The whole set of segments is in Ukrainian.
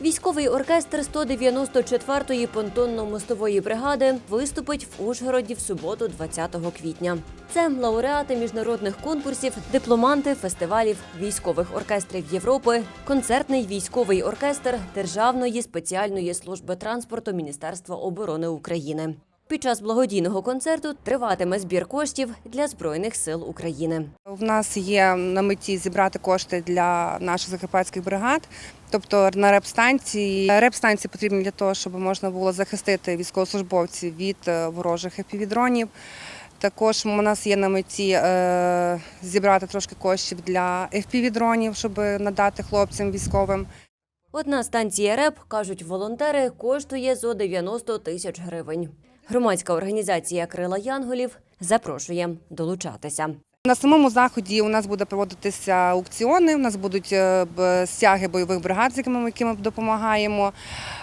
Військовий оркестр 194-ї понтонно-мостової бригади виступить в Ужгороді в суботу, 20 квітня. Це лауреати міжнародних конкурсів, дипломанти фестивалів військових оркестрів Європи, концертний військовий оркестр Державної спеціальної служби транспорту Міністерства оборони України. Під час благодійного концерту триватиме збір коштів для збройних сил України. У нас є на меті зібрати кошти для наших закарпатських бригад. Тобто на реп-станції реп-станції потрібні для того, щоб можна було захистити військовослужбовців від е, ворожих епівідронів. Також у нас є на меті е, зібрати трошки коштів для FPV-дронів, щоб надати хлопцям військовим. Одна станція РЕП, кажуть волонтери, коштує зо 90 тисяч гривень. Громадська організація Крила Янголів запрошує долучатися. На самому заході у нас буде проводитися аукціони. У нас будуть е, стяги бойових бригад, з якими ми якими допомагаємо.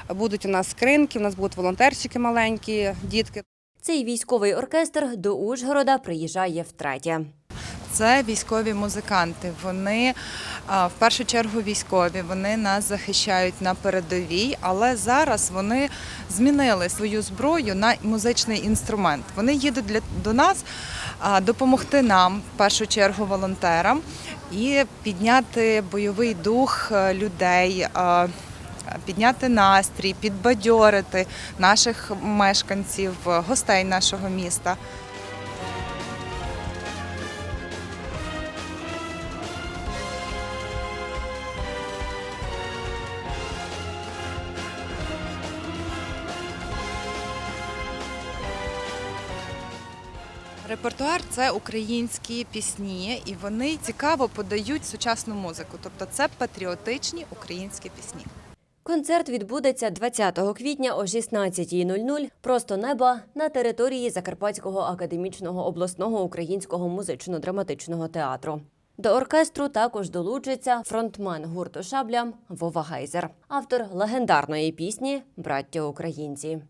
Будуть у нас скринки, у нас будуть волонтерчики маленькі, дітки. Цей військовий оркестр до Ужгорода приїжджає втретє. Це військові музиканти. Вони в першу чергу військові. Вони нас захищають на передовій, але зараз вони змінили свою зброю на музичний інструмент. Вони їдуть для до нас допомогти нам, в першу чергу, волонтерам, і підняти бойовий дух е, людей. Підняти настрій, підбадьорити наших мешканців, гостей нашого міста. Репертуар це українські пісні, і вони цікаво подають сучасну музику. Тобто це патріотичні українські пісні. Концерт відбудеться 20 квітня о 16.00 просто неба на території Закарпатського академічного обласного українського музично-драматичного театру. До оркестру також долучиться фронтмен гурту Шабля Вова Гейзер, автор легендарної пісні Браття українці.